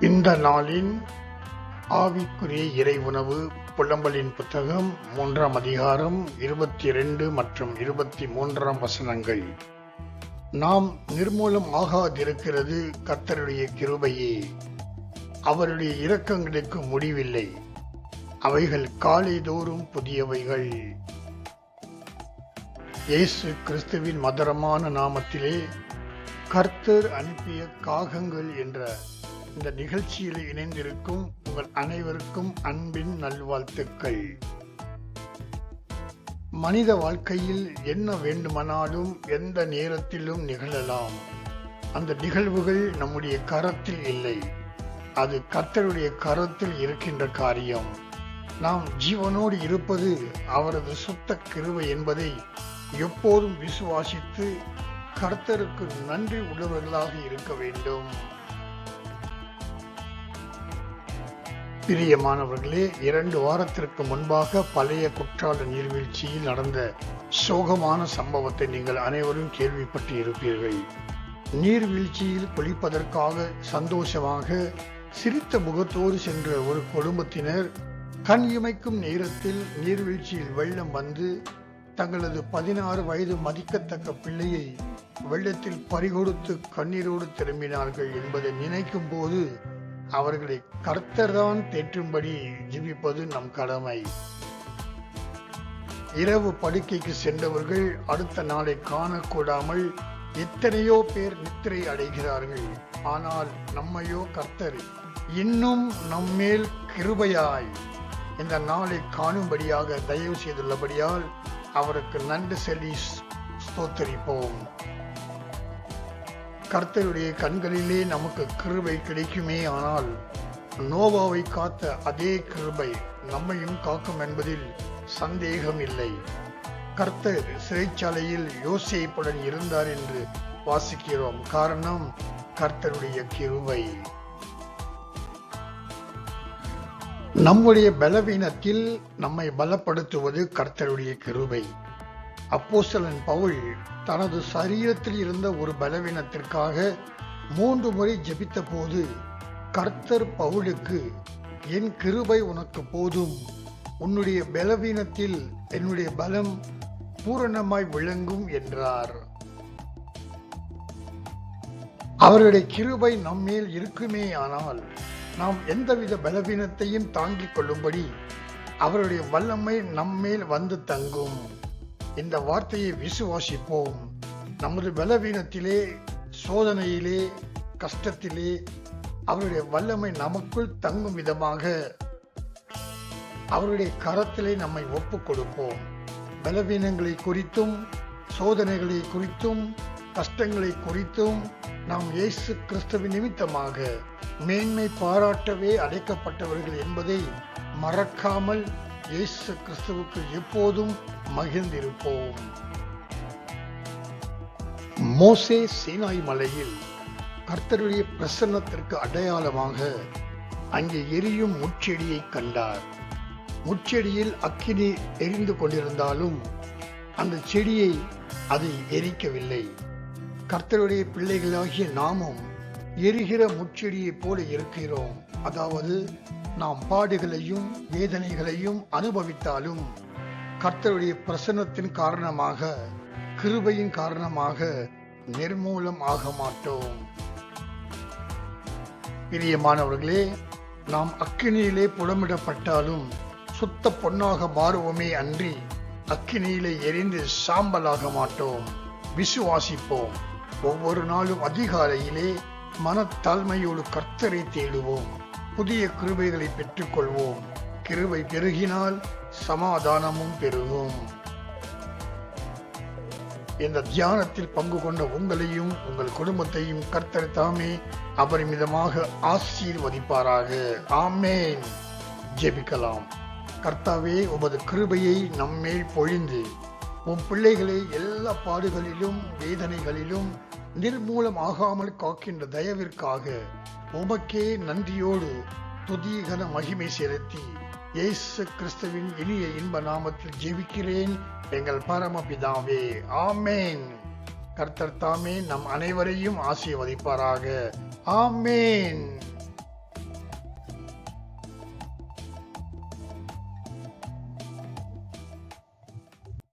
இந்த நாளின் ஆவிக்குரிய இறை உணவு புலம்பலின் புத்தகம் மூன்றாம் அதிகாரம் இருபத்தி இரண்டு மற்றும் இருபத்தி மூன்றாம் வசனங்கள். நாம் நிர்மூலம் ஆகாதிருக்கிறது கர்த்தருடைய கிருபையே. அவருடைய இரக்கங்களுக்கு முடிவில்லை. அவைகள் காலைதோறும் புதியவைகள். இயேசு கிறிஸ்துவின் மதுரமான நாமத்திலே கர்த்தர் அனுப்பிய காகங்கள் என்ற இந்த நிகழ்ச்சியில் இணைந்திருக்கும் உங்கள் அனைவருக்கும் அன்பின் நல்வாழ்த்துக்கள். மனித வாழ்க்கையில் என்ன வேண்டுமானாலும் எந்த நேரத்திலும் நிகழலாம். அந்த நிகழ்வுகள் நம்முடைய கரத்தில் இல்லை. அது கர்த்தருடைய கரத்தில் இருக்கின்ற காரியம். நாம் ஜீவனோடு இருப்பது அவரது சுத்த கிருவை என்பதை எப்போதும் விசுவாசித்து கர்த்தருக்கு நன்றி உள்ளவர்களாக இருக்க வேண்டும். பிரியமானவர்களே இரண்டு வாரத்திற்கு முன்பாக பழைய குற்றால நீர்வீழ்ச்சியில் நடந்த சோகமான சம்பவத்தை நீங்கள் அனைவரும் கேள்விப்பட்டு இருப்பீர்கள். நீர்வீழ்ச்சியில் குளிப்பதற்காக சந்தோஷமாக சிரித்த முகத்தோடு சென்ற ஒரு குடும்பத்தினர் கண் இமைக்கும் நேரத்தில் நீர்வீழ்ச்சியில் வெள்ளம் வந்து தங்களது பதினாறு வயது மதிக்கத்தக்க பிள்ளையை வெள்ளத்தில் பறிகொடுத்து கண்ணீரோடு திரும்பினார்கள் என்பதை நினைக்கும் போது அவர்களை கர்த்தர்தான் தேற்றும்படி ஜிபிப்பது நம் கடமை. இரவு படுக்கைக்கு சென்றவர்கள் அடுத்த நாளை காணக்கூடாமல் எத்தனையோ பேர் நித்திரை அடைகிறார்கள். ஆனால் நம்மையோ கர்த்தர் இன்னும் நம்மேல் கிருபையாய் இந்த நாளை காணும்படியாக தயவு செய்துள்ளபடியால் அவருக்கு நன்றி செல்லி ஸ்தோத்தரிப்போம். கர்த்தருடைய கண்களிலே நமக்கு கிருபை கிடைக்குமே ஆனால் நோவாவை காத்த அதே கிருபை நம்மையும் காக்கும் என்பதில் சந்தேகம் இல்லை. கர்த்தர் சிறைச்சாலையில் யோசிப்புடன் இருந்தார் என்று வாசிக்கிறோம். காரணம் கர்த்தருடைய கிருபை. நம்முடைய பலவீனத்தில் நம்மை பலப்படுத்துவது கர்த்தருடைய கிருபை. அப்போஸ்தலன் பவுல் தனது சரீரத்தில் இருந்த ஒரு பலவீனத்திற்காக மூன்று முறை ஜெபித்த போது கர்த்தர் பவுலுக்கு என் கிருபை உனக்கு போதும். உன்னுடைய பலவீனத்தில் என்னுடைய பலம் பூரணமாய் விளங்கும் என்றார். அவருடைய கிருபை நம்மேல் இருக்குமே ஆனால் நாம் எந்தவித பலவீனத்தையும் தாங்கிக் கொள்ளும்படி அவருடைய வல்லமை நம்மேல் வந்து தங்கும். இந்த வார்த்தையை விசுவாசிப்போம். நமது பலவீனத்திலே சோதனையிலே கஷ்டத்திலே அவருடைய வல்லமை நமக்குள் தங்கும் விதமாக அவருடைய கரத்திலே நம்மை ஒப்புக் கொடுப்போம். பலவீனங்களை குறித்தும் சோதனைகளை குறித்தும் கஷ்டங்களை குறித்தும் நாம் இயேசு கிறிஸ்துவ நிமித்தமாக மேன்மை பாராட்டவே அழைக்கப்பட்டவர்கள் என்பதை மறக்காமல் இயேசு கிறிஸ்துவுக்கு எப்போதும் மகிழ்ந்திருப்போம். மோசே சீனாய் மலையில் கர்த்தருடைய பிரசன்னத்திற்கு அடையாளமாக அங்கே எரியும் முச்செடியை கண்டார். முச்செடியில் அக்கினி எரிந்து கொண்டிருந்தாலும் அந்த செடியை அதை எரிக்கவில்லை. கர்த்தருடைய பிள்ளைகளாகிய நாமும் எரிகிற முச்செடியைப் போல இருக்கிறோம். அதாவது நாம் பாடுகளையும் வேதனைகளையும் அனுபவித்தாலும் கர்த்தருடைய பிரசன்னத்தின் காரணமாக கிருபையின் காரணமாக நிர்மூலம் ஆக மாட்டோம். பிரியமானவர்களே நாம் அக்கினியிலே புலமிடப்பட்டாலும் சுத்த பொன்னாக மாறுவோமே அன்றி அக்கினியிலே எரிந்து சாம்பலாக மாட்டோம். விசுவாசிப்போம். ஒவ்வொரு நாளும் அதிகாலையிலே மனத்தாழ்மையோடு கர்த்தரை தேடுவோம். புதிய கிருபைகளை பெற்றுக்கொள்வோம். கிருபை பெருகினால் சமாதானமும் பெருகும். இந்த தியானத்தில் பங்கு கொண்ட உங்களையும் உங்கள் குடும்பத்தையும் கர்த்தர் தாமே அபரிமிதமாக ஆசீர்வதிப்பாராக. ஆமேன். ஜெபிக்கலாம். கர்த்தாவே உமது கிருபையை நம்மேல் பொழிந்து உன் பிள்ளைகளை எல்லா பாடுகளிலும் வேதனைகளிலும் நிர்மூலம் ஆகாமல் காக்கின்ற தயவிற்காக உமக்கே நன்றியோடு துதிகன மகிமை செலுத்தி இயேசு கிறிஸ்துவின் இனிய இன்ப நாமத்தில் ஜெபிக்கிறேன். எங்கள் பரமபிதாவே ஆமேன். கர்த்தர் தாமே நம் அனைவரையும் ஆசீர்வதிப்பாராக. ஆமேன்.